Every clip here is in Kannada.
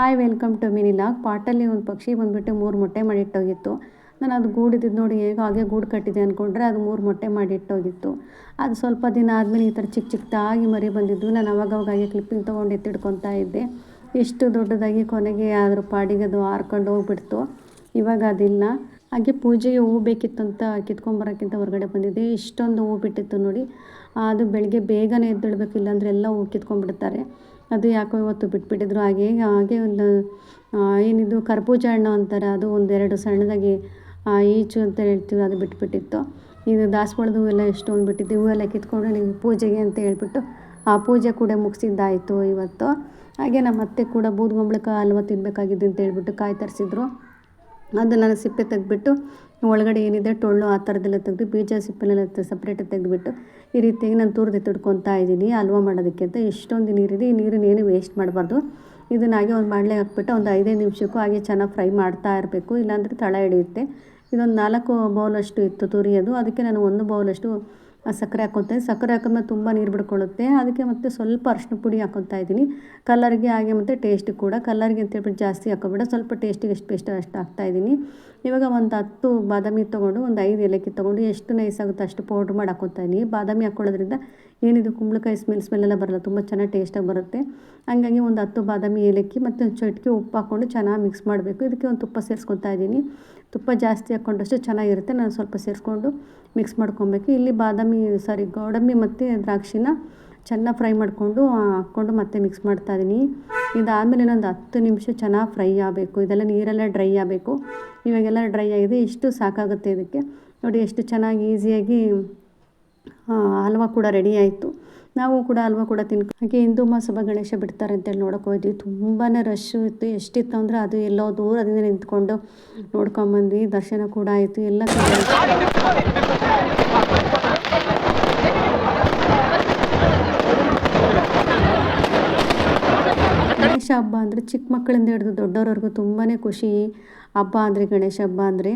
Hi welcome to mini log ಪಾಟಲ್ಲಿ ಒಂದು ಪಕ್ಷಿ ಬಂದುಬಿಟ್ಟು ಮೂರು ಮೊಟ್ಟೆ ಮಾಡಿಟ್ಟೋಗಿತ್ತು. ನಾನು ಅದು ಗೂಡಿದ್ದು ನೋಡಿ ಹೇಗೋ ಹಾಗೆ ಗೂಡು ಕಟ್ಟಿದೆ ಅಂದ್ಕೊಂಡ್ರೆ ಅದು ಮೂರು ಮೊಟ್ಟೆ ಮಾಡಿಟ್ಟೋಗಿತ್ತು. ಅದು ಸ್ವಲ್ಪ ದಿನ ಆದಮೇಲೆ ಈ ಥರ ಚಿಕ್ಕ ಚಿಕ್ಕದಾಗಿ ಮರಿ ಬಂದಿದ್ದು. ನಾನು ಅವಾಗವಾಗ ಕ್ಲಿಪ್ಪಿಂಗ್ ತೊಗೊಂಡು ಎತ್ತಿಡ್ಕೊತಾ ಇದ್ದೆ. ಎಷ್ಟು ದೊಡ್ಡದಾಗಿ ಕೊನೆಗೆ ಅದ್ರ ಪಾಡಿಗೆ ಅದು ಹಾರ್ಕೊಂಡು ಹೋಗ್ಬಿಡ್ತು. ಇವಾಗ ಅದಿಲ್ಲ. ಹಾಗೆ ಪೂಜೆಗೆ ಹೂವು ಬೇಕಿತ್ತಂತ ಕಿತ್ಕೊಂಬರೋಕ್ಕಿಂತ ಹೊರಗಡೆ ಬಂದಿದ್ದೆ. ಇಷ್ಟೊಂದು ಹೂವು ಬಿಟ್ಟಿತ್ತು ನೋಡಿ. ಅದು ಬೆಳಗ್ಗೆ ಬೇಗನೆ ಎದ್ದೇಳಬೇಕು, ಇಲ್ಲಾಂದರೆ ಎಲ್ಲ ಹೂವು ಕಿತ್ಕೊಂಡ್ಬಿಡ್ತಾರೆ. ಅದು ಯಾಕೋ ಇವತ್ತು ಬಿಟ್ಬಿಟ್ಟಿದ್ರು. ಹಾಗೆ ಹಾಗೆ ಒಂದು ಏನಿದು ಕರ್ಬೂಜ ಹಣ್ಣು ಅಂತಾರೆ. ಅದು ಒಂದೆರಡು ಸಣ್ಣದಾಗಿ ಈಚು ಅಂತ ಹೇಳ್ತೀವಿ, ಅದು ಬಿಟ್ಬಿಟ್ಟಿತ್ತು. ಇದು ದಾಸವಾಳದ ಹೂವೆಲ್ಲ ಎಷ್ಟೊಂದು ಬಿಟ್ಟಿದ್ದು ಹೂವೆಲ್ಲ ಕಿತ್ಕೊಂಡು ನೀವು ಪೂಜೆಗೆ ಅಂತ ಹೇಳ್ಬಿಟ್ಟು ಆ ಪೂಜೆ ಕೂಡ ಮುಗಿಸಿದ್ದಾಯಿತು ಇವತ್ತು. ಹಾಗೆ ನಮ್ಮ ಅತ್ತೆ ಕೂಡ ಬೂದ್ಗೊಂಬಳಕ ಹಲ್ವ ತಿನ್ನಬೇಕಾಗಿದೆ ಅಂತ ಹೇಳ್ಬಿಟ್ಟು ಕಾಯಿ ತರಿಸಿದ್ರು. ಅದು ನಾನು ಸಿಪ್ಪೆ ತೆಗೆದ್ಬಿಟ್ಟು ಒಳಗಡೆ ಏನಿದೆ ಟೊಳ್ಳು ಆ ಥರದ್ದೆಲ್ಲ ತೆಗೆದು ಬೀಜ ಸಿಪ್ಪೆನೆಲ್ಲ ಸಪ್ರೇಟಾಗಿ ತೆಗೆದುಬಿಟ್ಟು ಈ ರೀತಿಯಾಗಿ ನಾನು ತುರಿದು ತಿಡ್ಕೊತಾ ಇದ್ದೀನಿ, ಹಲ್ವ ಮಾಡೋದಕ್ಕೆ ಅಂತ. ಎಷ್ಟೊಂದು ನೀರಿದೆ, ಈ ನೀರನ್ನ ಏನು ವೇಸ್ಟ್ ಮಾಡಬಾರ್ದು. ಇದನ್ನ ಹಾಗೆ ಒಂದು ಮಾಡಲೆ ಹಾಕ್ಬಿಟ್ಟು ಒಂದು ಐದೈದು ನಿಮಿಷಕ್ಕೂ ಹಾಗೆ ಚೆನ್ನಾಗಿ ಫ್ರೈ ಮಾಡ್ತಾ ಇರಬೇಕು, ಇಲ್ಲಾಂದರೆ ತಳ ಹಿಡಿಯುತ್ತೆ ಇದೊಂದು ನಾಲ್ಕು ಬೌಲಷ್ಟು ಇತ್ತು ತುರಿಯೋದು, ಅದಕ್ಕೆ ನಾನು ಒಂದು ಬೌಲಷ್ಟು ಸಕ್ಕರೆ ಹಾಕ್ಕೊತೀನಿ ಸಕ್ಕರೆ ಹಾಕೋದ್ಮೇಲೆ ತುಂಬ ನೀರು ಬಿಡ್ಕೊಳ್ಳುತ್ತೆ. ಅದಕ್ಕೆ ಮತ್ತೆ ಸ್ವಲ್ಪ ಅರಿಶಿನ ಪುಡಿ ಹಾಕೊತಾ ಇದ್ದೀನಿ. ಕಲರ್ಗೆ ಹಾಗೆ ಮತ್ತು ಟೇಸ್ಟ್ ಕೂಡ. ಕಲರ್ಗೆ ಅಂತ ಹೇಳ್ಬಿಟ್ಟು ಜಾಸ್ತಿ ಹಾಕೋಬೇಡ. ಸ್ವಲ್ಪ ಟೇಸ್ಟಿಗೆ ಎಷ್ಟು ಬೇಸ್ಟ್ ಅಷ್ಟು ಹಾಕ್ತಾಯಿದ್ದೀನಿ ಇವಾಗ ಒಂದು ಹತ್ತು ಬಾದಾಮಿ ತೊಗೊಂಡು ಒಂದು ಐದು ಏಲಕ್ಕಿ ತೊಗೊಂಡು ಎಷ್ಟು ನೈಸ್ ಆಗುತ್ತೆ ಅಷ್ಟು ಪೌಡ್ರ್ ಮಾಡಿ ಹಾಕೊತಾ ಇದ್ದೀನಿ. ಬಾದಾಮಿ ಹಾಕ್ಕೊಳ್ಳೋದ್ರಿಂದ ಏನಿದು ಕುಂಬಳಕಾಯಿ ಸ್ಮೆಲ್ ಸ್ಮೆಲ್ಲೆಲ್ಲ ಬರಲ್ಲ. ತುಂಬ ಚೆನ್ನಾಗಿ ಟೇಸ್ಟಾಗಿ ಬರುತ್ತೆ. ಹಂಗಾಗಿ ಒಂದು ಹತ್ತು ಬಾದಾಮಿ ಏಲಕ್ಕಿ ಮತ್ತು ಒಂದು ಚಟ್ಕೆ ಉಪ್ಪು ಹಾಕ್ಕೊಂಡು ಚೆನ್ನಾಗಿ ಮಿಕ್ಸ್ ಮಾಡಬೇಕು. ಇದಕ್ಕೆ ಒಂದು ತುಪ್ಪ ಸೇರಿಸ್ಕೊತಾ ಇದ್ದೀನಿ. ತುಪ್ಪ ಜಾಸ್ತಿ ಹಾಕ್ಕೊಂಡಷ್ಟು ಚೆನ್ನಾಗಿರುತ್ತೆ. ನಾನು ಸ್ವಲ್ಪ ಸೇರಿಸ್ಕೊಂಡು ಮಿಕ್ಸ್ ಮಾಡ್ಕೊಬೇಕು. ಇಲ್ಲಿ ಬಾದಾಮಿ ಸಾರಿ ಗೋಡಂಬಿ ಮತ್ತು ದ್ರಾಕ್ಷಿನ ಚೆನ್ನಾಗಿ ಫ್ರೈ ಮಾಡಿಕೊಂಡು ಹಾಕ್ಕೊಂಡು ಮತ್ತೆ ಮಿಕ್ಸ್ ಮಾಡ್ತಾ ಇದ್ದೀನಿ ಇದಾದಮೇಲೆ ಇನ್ನೊಂದು ಹತ್ತು ನಿಮಿಷ ಚೆನ್ನಾಗಿ ಫ್ರೈ ಆಗಬೇಕು. ಇದೆಲ್ಲ ನೀರೆಲ್ಲ ಡ್ರೈ ಆಗಬೇಕು. ಇವಾಗೆಲ್ಲ ಡ್ರೈ ಆಗಿದೆ. ಇಷ್ಟು ಸಾಕಾಗುತ್ತೆ ಇದಕ್ಕೆ. ನೋಡಿ, ಎಷ್ಟು ಚೆನ್ನಾಗಿ ಈಸಿಯಾಗಿ ಹಲ್ವಾ ಕೂಡ ರೆಡಿ ಆಯಿತು. ನಾವು ಕೂಡ ಹಲ್ವ ಕೂಡ ತಿನ್ಕೊ, ಹಾಗೆ ಹಿಂದೂ ಮಹಾಸಭಾ ಗಣೇಶ ಬಿಡ್ತಾರೆ ಅಂತೇಳಿ ನೋಡೋಕೆ ಹೋದ್ವಿ ತುಂಬಾ ರಶ್ಶು ಇತ್ತು, ಎಷ್ಟಿತ್ತು ಅಂದ್ರೆ ಅದು ಎಲ್ಲೋ ದೂರದಿಂದ ನಿಂತ್ಕೊಂಡು ನೋಡ್ಕೊಂಬಂದ್ವಿ. ದರ್ಶನ ಕೂಡ ಆಯಿತು, ಎಲ್ಲ ಗಣೇಶ ಹಬ್ಬ ಅಂದರೆ ಚಿಕ್ಕ ಮಕ್ಕಳಿಂದ ಹಿಡಿದು ದೊಡ್ಡವ್ರವರೆಗೂ ತುಂಬಾ ಖುಷಿ. ಹಬ್ಬ ಅಂದರೆ ಗಣೇಶ ಹಬ್ಬ ಅಂದರೆ.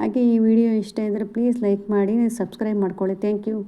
ಹಾಗೆ ಈ ವಿಡಿಯೋ ಇಷ್ಟ ಇದ್ದರೆ ಪ್ಲೀಸ್ ಲೈಕ್ ಮಾಡಿ ಸಬ್ಸ್ಕ್ರೈಬ್ ಮಾಡ್ಕೊಳ್ಳಿ. Thank you